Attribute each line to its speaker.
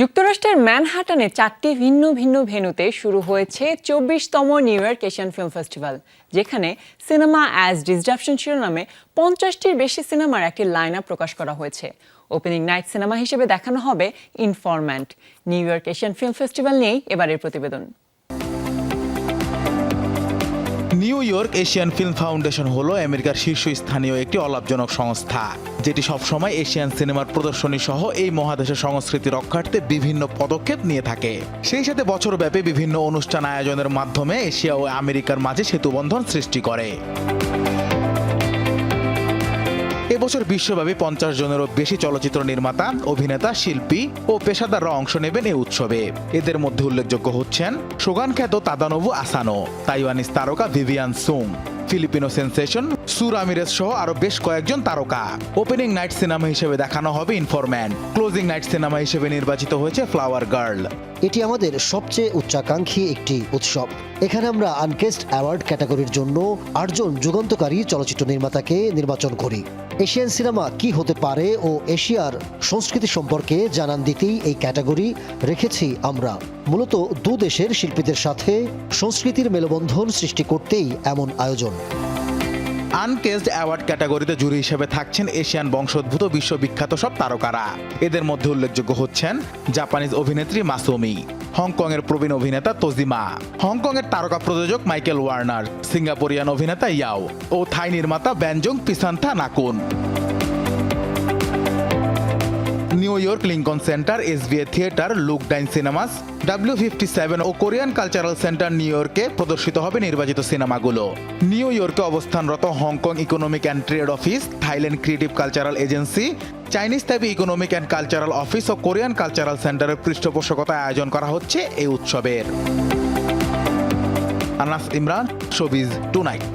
Speaker 1: যুক্তরাষ্ট্রের ম্যানহাটানে চারটি ভিন্ন ভিন্ন ভেনুতে শুরু হয়েছে চব্বিশতম New York Asian film festival, যেখানে সিনেমা অ্যাজ ডিসডাপশন শিরোনামে পঞ্চাশটির বেশি সিনেমার একটি লাইন আপ প্রকাশ করা হয়েছে। ওপেনিং নাইট সিনেমা হিসেবে দেখানো হবে informant New York Asian film festival নিয়েই এবারের প্রতিবেদন।
Speaker 2: New York Asian film foundation হল আমেরিকার শীর্ষস্থানীয় একটি অলাভজনক সংস্থা, যেটি সবসময় এশিয়ান সিনেমার প্রদর্শনী সহ এই মহাদেশের সংস্কৃতি রক্ষার্থে বিভিন্ন পদক্ষেপ নিয়ে থাকে। সেই সাথে বছরব্যাপী বিভিন্ন অনুষ্ঠান আয়োজনের মাধ্যমে এশিয়া ও আমেরিকার মাঝে সেতুবন্ধন সৃষ্টি করে। এবছর বিশ্বব্যাপী পঞ্চাশ জনেরও বেশি চলচ্চিত্র নির্মাতা, অভিনেতা, শিল্পী ও পেশাদাররা অংশ নেবেন এই উৎসবে। এদের মধ্যে উল্লেখযোগ্য হচ্ছেন সোগান খ্যাত তাদানবু আসানো তাইওয়ানিস তারকা ভিভিয়ান সুং, ফিলিপিনো সেন্সেশন সুর আমিরেজ সহ আরও বেশ কয়েকজন তারকা। ওপেনিং নাইট সিনেমা হিসেবে দেখানো হবে ইনফরম্যান ক্লোজিং নাইট সিনেমা হিসেবে নির্বাচিত হয়েছে ফ্লাওয়ার গার্ল
Speaker 3: এটি আমাদের সবচেয়ে উচ্চাকাঙ্ক্ষী একটি উৎসব। এখানে আমরা আনকেস্ট অ্যাওয়ার্ড ক্যাটাগরির জন্য আটজন যুগান্তকারী চলচ্চিত্র নির্মাতাকে নির্বাচন করি। এশিয়ান সিনেমা কি হতে পারে ও এশিয়ার সংস্কৃতি সম্পর্কে জানান দিতেই এই ক্যাটাগরি রেখেছি আমরা। মূলত দু দেশের শিল্পীদের সাথে সংস্কৃতির মেলবন্ধন সৃষ্টি করতেই এমন আয়োজন।
Speaker 2: আনকেসড অ্যাওয়ার্ড ক্যাটাগরিতে জুরি হিসেবে থাকছেন এশিয়ান বংশোদ্ভূত বিশ্ববিখ্যাত সব তারকারা। এদের মধ্যে উল্লেখযোগ্য হচ্ছেন জাপানিজ অভিনেত্রী মাসুমি হংকং এর প্রবীণ অভিনেতা তোজিমা হংকং এর তারকা প্রযোজক মাইকেল ওয়ার্নার, সিঙ্গাপুরিয়ান অভিনেতা ইয়াও ও থাই নির্মাতা Banjong Pisanthanakun. New York Lincoln centre SBA theatre look dine cinemas W fifty seven ও কোরিয়ান কালচারাল সেন্টার নিউ ইয়র্কে প্রদর্শিত হবে নির্বাচিত সিনেমাগুলো। নিউ ইয়র্কে অবস্থানরত Hong Kong economic and trade office Thailand creative cultural agency Chinese Taipei economic and cultural office O Korean cultural সেন্টারের পৃষ্ঠপোষকতায় আয়োজন করা হচ্ছে এই উৎসবের। Anas Imran showbiz tonight